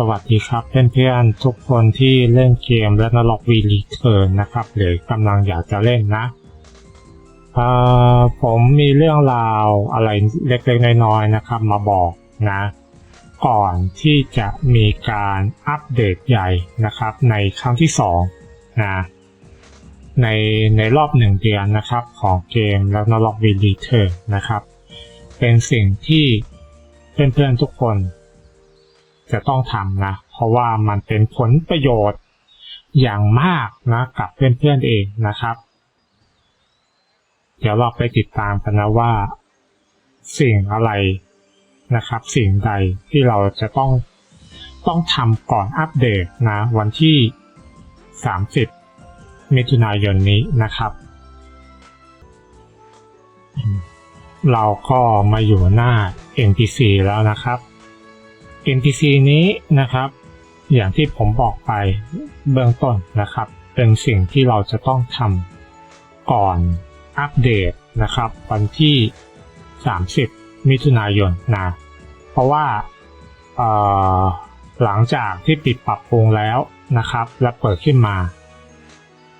สวัสดีครับเพื่อนๆทุกคนที่เล่นเกมและนล็อกวีรีเทิร์นนะครับ หรือกำลังอยากจะเล่นนะผมมีเรื่องราวอะไรเล็กๆน้อยๆนะครับ มาบอกนะ ก่อนที่จะมีการอัปเดตใหญ่นะครับ ในครั้งที่สองนะในในรอบหนึ่งเดือนนะครับของเกมแล้วนล็อกวีรีเทิร์นนะครับ เป็นสิ่งที่เพื่อนๆทุกคน จะต้องทำนะ เพราะว่ามันเป็นผลประโยชน์อย่างมากนะกับเพื่อนๆเองนะครับ เดี๋ยวเราไปติดตามกันนะว่า สิ่งอะไรนะครับ สิ่งใดที่เราจะต้องต้องทำก่อนอัปเดตนะวันที่ 30 มิถุนายนนี้นะครับ เราก็มาอยู่หน้า NPC แล้วนะครับ NPC นี้นะครับ อย่างที่ผมบอกไปเบื้องต้นนะครับ เป็นสิ่งที่เราจะต้องทำก่อนอัปเดตนะครับ วันที่ 30 มิถุนายนนะเพราะว่าหลังจากที่ปิดปรับปรุงแล้วนะครับ และเปิดขึ้นมา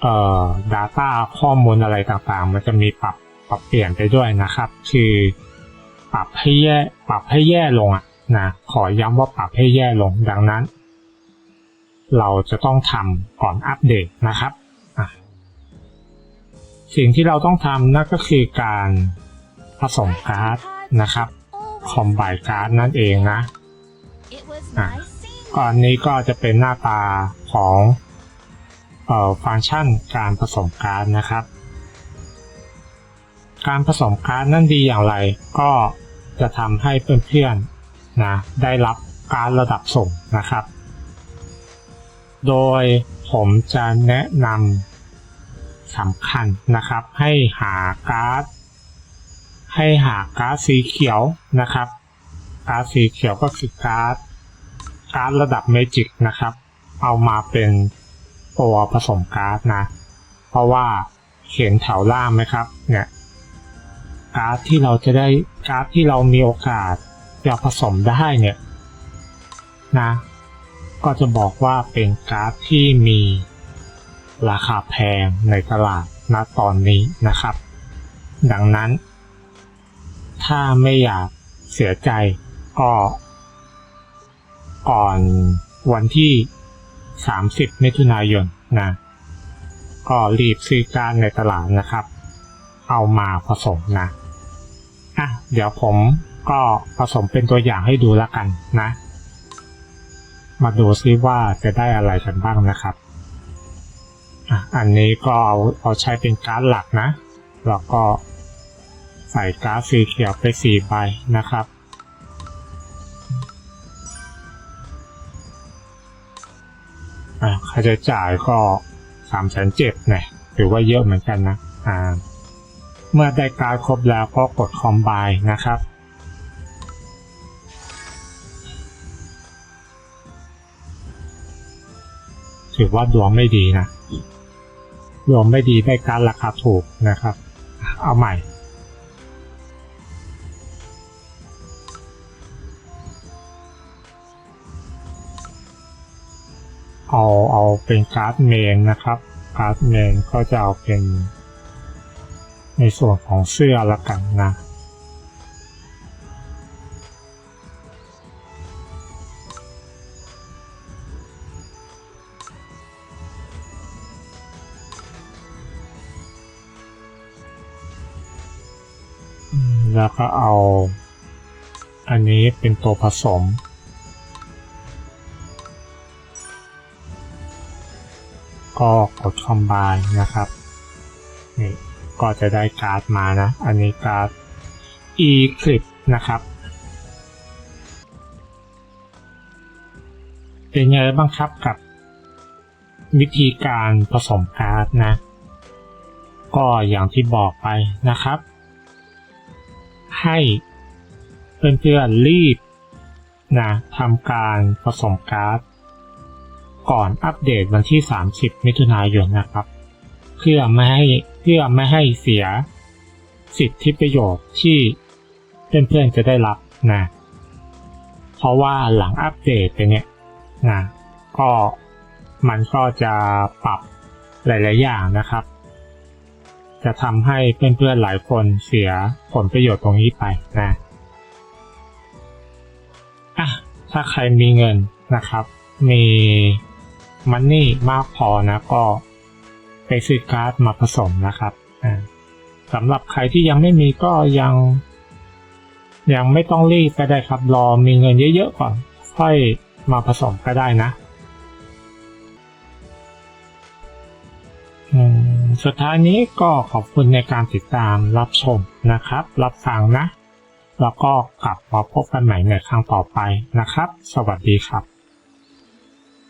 เอ่อ Data ข้อมูลอะไรต่างๆ มันจะมีปรับปรับเปลี่ยนไปด้วยนะครับ คือปรับให้แย่ปรับให้แย่ลงอะ นะขอย้ำว่าปรับให้แย่ลงดังนั้น เราจะต้องทำก่อนอัปเดตนะครับ สิ่งที่เราต้องทำนั่นก็คือการผสมการ์ดนะครับคอมไบการ์ดนั่นเองนะก่อนนี้ก็จะเป็นหน้าตาของออฟังก์ชันการผสมการ์ดนะครับ การผสมการ์ดนั่นดีอย่างไรก็จะทำให้เพื่อนๆ นะได้รับการระดับส่งนะครับ โดยผมจะแนะนำสำคัญนะครับ ให้หาการ์ดให้หาการ์ดสีเขียวนะครับ การ์ดสีเขียวก็คือการ์ดการ์ดระดับเมจิกนะครับ เอามาเป็นตัวผสมการ์ดนะ เพราะว่าเขียนแถวล่างไหมครับเนี่ยการ์ดที่เราจะได้การ์ดที่เรามีโอกาส จะผสมได้เนี่ยนะก็จะบอกว่าเป็นการ์ดที่มีราคาแพงในตลาดณตอนนี้นะครับ ดังนั้น ถ้าไม่อยากเสียใจก็ก่อนวันที่ 30 มิถุนายนนะก็รีบซื้อการในตลาดนะครับ เอามาผสมนะอะเดี๋ยวผม ก็ผสมเป็นตัวอย่างให้ดูแล้วกันนะ มาดูซิว่าจะได้อะไรกันบ้างนะครับ อันนี้ก็เอาเอาใช้เป็นการ์ดหลักนะ แล้วก็ใส่การ์ดสีเขียวไปสี่ใบนะครับอะค่าใช้จ่ายก็สามแสนเจ็ดเนี่ยถือว่าเยอะเหมือนกันนะ อ่า เมื่อได้การ์ดครบแล้วก็กดคอมไบนะครับ ถือว่าดวงไม่ดีนะดวงไม่ดีได้การราคาถูกนะครับ เอาใหม่ เอาเอาเป็นการ์ดเมนนะครับการ์ดเมนก็จะเอาเป็น ในส่วนของเสื้อละกันนะ แล้วก็เอา อันนี้เป็นตัวผสม ก็กดคอมไบนะครับนี่ก็จะได้การ์ดมานะ อันนี้การ์ด e c l i p นะครับ เป็นไงบ้างครับกับ วิธีการผสมการ์ดนะ ก็อย่างที่บอกไปนะครับ ให้เพื่อนๆรีบนะทำการผสมการ์ดก่อนอัปเดตวันที่ 30 มิถุนายนนะครับ เพื่อไม่ให้เพื่อไม่ให้เสียสิทธิประโยชน์ที่เพื่อนๆจะได้รับนะเพราะว่าหลังอัปเดตไปเนี่ยนะก็มันก็จะปรับหลาย ๆ อย่างนะครับ จะทำให้เพื่อนๆหลายคนเสียผลประโยชน์ตรงนี้ไปนะอะถ้าใครมีเงินนะครับ มีมันนี่มากพอนะก็ไปซื้อการ์ดมาผสมนะครับสำหรับใครที่ยังไม่มีก็ยัง ยังไม่ต้องรีบก็ได้ครับ รอมีเงินเยอะๆก่อน ค่อยมาผสมก็ได้นะ อืม สุดท้ายนี้ก็ขอบคุณในการติดตามรับชมนะครับ รับฟังนะ แล้วก็กลับมาพบกันใหม่ในครั้งต่อไปนะครับ สวัสดีครับ